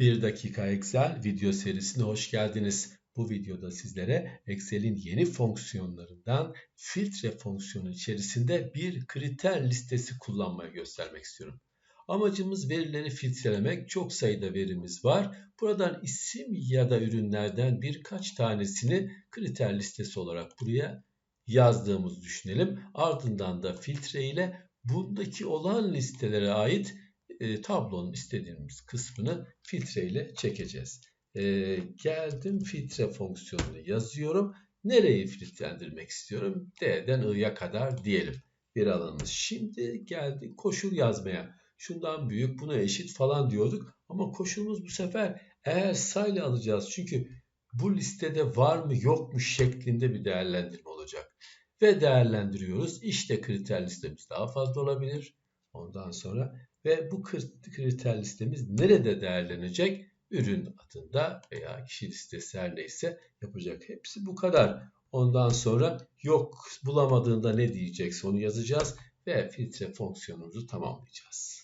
1 dakika Excel video serisine hoş geldiniz. Bu videoda sizlere Excel'in yeni fonksiyonlarından filtre fonksiyonu içerisinde bir kriter listesi kullanmayı göstermek istiyorum. Amacımız verileri filtrelemek. Çok sayıda verimiz var. Buradan isim ya da ürünlerden birkaç tanesini kriter listesi olarak buraya yazdığımızı düşünelim. Ardından da filtre ile bundaki olan listelere ait e, tablonun istediğimiz kısmını filtre ile çekeceğiz. E, geldim filtre fonksiyonunu yazıyorum. Nereyi filtrelendirmek istiyorum? D'den I'ya kadar diyelim bir alanımız. Şimdi geldi koşul yazmaya. Şundan büyük buna eşit falan diyorduk. Ama koşulumuz bu sefer eğer sayla alacağız. Çünkü bu listede var mı yok mu şeklinde bir değerlendirme olacak. Ve değerlendiriyoruz. İşte kriter listemiz daha fazla olabilir. Ondan sonra ve bu kriter listemiz nerede değerlenecek? Ürün adında veya kişi listesi her neyse yapacak. Hepsi bu kadar. Ondan sonra yok bulamadığında ne diyecekse onu yazacağız ve filtre fonksiyonumuzu tamamlayacağız.